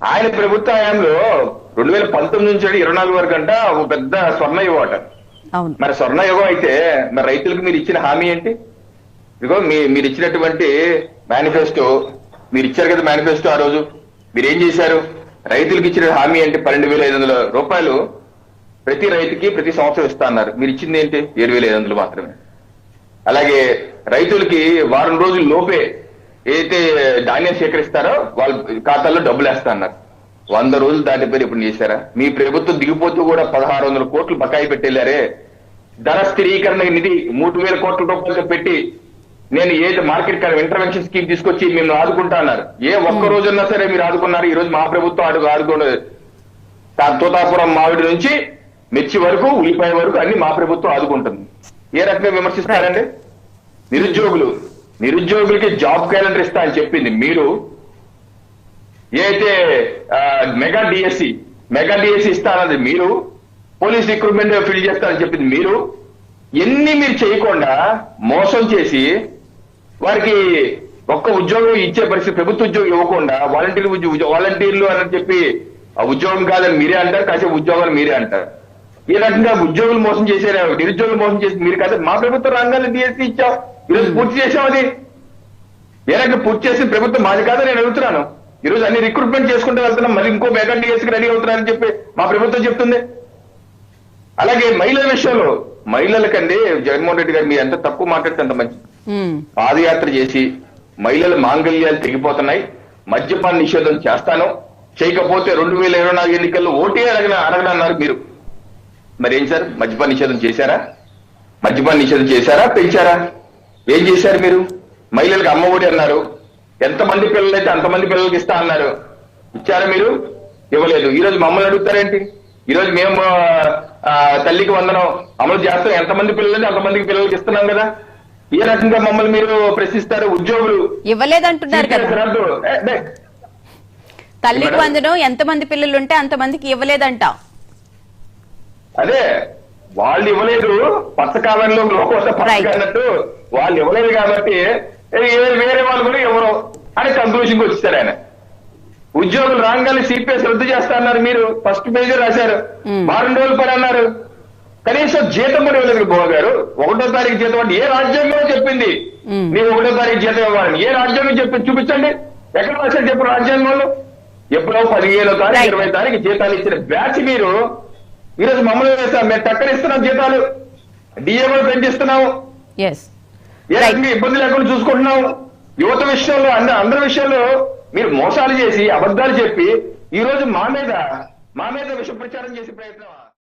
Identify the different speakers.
Speaker 1: ఆయన ప్రభుత్వ హయాంలో రెండు వేల పంతొమ్మిది నుంచి ఇరవై నాలుగు వరకు అంట ఒక పెద్ద స్వర్ణ యువట మరి స్వర్ణ యుగం అయితే మరి రైతులకు మీరు ఇచ్చిన హామీ ఏంటి? ఇదిగో మీ మీరు ఇచ్చినటువంటి మేనిఫెస్టో మీరు ఇచ్చారు కదా మేనిఫెస్టో ఆ రోజు. మీరు ఏం చేశారు? రైతులకు ఇచ్చిన హామీ ఏంటి? పన్నెండు వేల ఐదు వందల రూపాయలు ప్రతి రైతుకి ప్రతి సంవత్సరం ఇస్తా అన్నారు. మీరు ఇచ్చింది ఏంటి? ఏడు వేల ఐదు వందలు మాత్రమే. అలాగే రైతులకి వారం రోజుల లోపే ఏదైతే ధాన్యం సేకరిస్తారో వాళ్ళ ఖాతాల్లో డబ్బులు వేస్తా అన్నారు. వంద రోజులు దాటిపోయి ఇప్పుడు చేశారా మీ ప్రభుత్వం దిగిపోతూ కూడా పదహారు వందల కోట్లు బకాయి పెట్టెళ్ళారే ధర స్థిరీకరణ నిధి మూడు వేల కోట్ల రూపాయలు పెట్టి నేను ఏది మార్కెట్ ఇంటర్వెన్షన్ స్కీమ్ తీసుకొచ్చి మేము ఆదుకుంటా అన్నారు. ఏ ఒక్క రోజున్నా సరే మీరు ఆదుకున్నారు. ఈ రోజు మా ప్రభుత్వం అడుగు ఆదుకోలేదు తా- తోతాపురం మామిడి నుంచి మిర్చి వరకు ఉల్లిపాయ వరకు అన్ని మా ప్రభుత్వం ఆదుకుంటుంది. ఏ రకంగా విమర్శిస్తారండి? నిరుద్యోగులు. నిరుద్యోగులకి జాబ్ క్యాలెండర్ ఇస్తా అని చెప్పింది మీరు. ఏదైతే మెగా డిఎస్సి మెగా డిఎస్సి ఇస్తానది మీరు పోలీస్ రిక్రూట్మెంట్ ఫిల్ చేస్తానని చెప్పింది మీరు. ఎన్ని మీరు చేయకుండా మోసం చేసి వారికి ఒక్క ఉద్యోగం ఇచ్చే పరిస్థితి ప్రభుత్వ ఉద్యోగం ఇవ్వకుండా వాలంటీర్ ఉద్యోగ వాలంటీర్లు అని చెప్పి ఆ ఉద్యోగం కాదని మీరే అంటారు కాసేపు ఉద్యోగాలు మీరే అంటారు. ఈ రకంగా ఉద్యోగులు మోసం చేశారు? నిరుద్యోగులు మోసం చేసి మీరు కాదు మా ప్రభుత్వ రంగాలు డిఎస్సీ ఇచ్చాం. ఈరోజు పూర్తి చేసాం అది. ఏ రకంగా పూర్తి చేసిన ప్రభుత్వం మాది కాదని నేను అడుగుతున్నాను. ఈ రోజు అన్ని రిక్రూట్మెంట్ చేసుకుంటూ వెళ్తున్నాం. మళ్ళీ ఇంకో మెగా డిఎస్సీకి రెడీ అవుతున్నారని చెప్పి మా ప్రభుత్వం చెప్తుంది. అలాగే మహిళల విషయంలో మహిళలకండి జగన్మోహన్ రెడ్డి గారు మీరు ఎంత తక్కువ మాట్లాడితే అంత
Speaker 2: ఉమ్,
Speaker 1: పాదయాత్ర చేసి మహిళల మాంగళ్యాలు తెగిపోతున్నాయి. మద్యపాన నిషేధం చేస్తాను. చేయకపోతే రెండు వేల ఇరవై నాలుగు ఎన్నికల్లో ఓటే అడగన అడగనన్నారు మీరు. మరి ఏం సార్? మద్యపాన నిషేధం చేశారా? మద్యపాన నిషేధం చేశారా? పెంచారా? ఏం చేశారు మీరు? మహిళలకు అమ్మ ఒడి అన్నారు. ఎంతమంది పిల్లలైతే అంతమంది పిల్లలకి ఇస్తా అన్నారు. ఇచ్చారా మీరు? ఇవ్వలేదు. ఈ రోజు మమ్మల్ని అడుగుతారేంటి? ఈ రోజు మేము తల్లికి వందనం. అమలు చేస్తాం. ఎంతమంది పిల్లలైతే అంతమందికి పిల్లలకి ఇస్తున్నాం కదా? ఏ రకంగా మమ్మల్ని మీరు ప్రశ్నిస్తారు? ఉద్యోగులు.
Speaker 2: ఇవ్వలేదంటున్నారు కదా. తల్లికి? వందనం ఎంతమంది పిల్లలు ఉంటే అంతమందికి ఇవ్వలేదంట.
Speaker 1: అదే వాళ్ళు ఇవ్వలేదు పచ్చకాలంలో లోకోస
Speaker 2: Right.
Speaker 1: పచ్చకాలన్నట్టు వాళ్ళు ఇవ్వలేదు కాబట్టి వేరే వాళ్ళు కూడా ఎవరు అని కంక్లూషన్ వచ్చేసారు ఆయన. ఉద్యోగులు రాగానే సిపిఎస్ రద్దు చేస్తా అన్నారు మీరు. ఫస్ట్ పేజీ రాశారు.
Speaker 2: Hmm.
Speaker 1: వారం రోజులు పని అన్నారు. కనీసం జీతం కూడా ఇవ్వలేదు బాబు గారు. ఒకటో తారీఖు జీతం అంటే ఏ రాజ్యాంగం చెప్పింది?
Speaker 2: Hmm.
Speaker 1: మీరు ఒకటో తారీఖు జీతం ఇవ్వాలని ఏ రాజ్యాంగం చెప్పింది? చూపించండి. ఎక్కడ రాశారు చెప్పు రాజ్యాంగంలో? ఎప్పుడో పదిహేనో తారీఖు. ఇరవై తారీఖు జీతాలు ఇచ్చిన బ్యాచ్ మీరు ఈ రోజు మమ్మల్ని వేస్తాం. మేము టక్కరిస్తున్నాం జీతాలు. డిఏ కూడా పెంచిస్తున్నాము ఇబ్బంది లేకుండా చూసుకుంటున్నాం. యువత విషయంలో అన్న అందరి విషయంలో మీరు మోసాలు చేసి అబద్ధాలు చెప్పి ఈ రోజు మా మీద మా మీద విష ప్రచారం చేసే ప్రయత్నం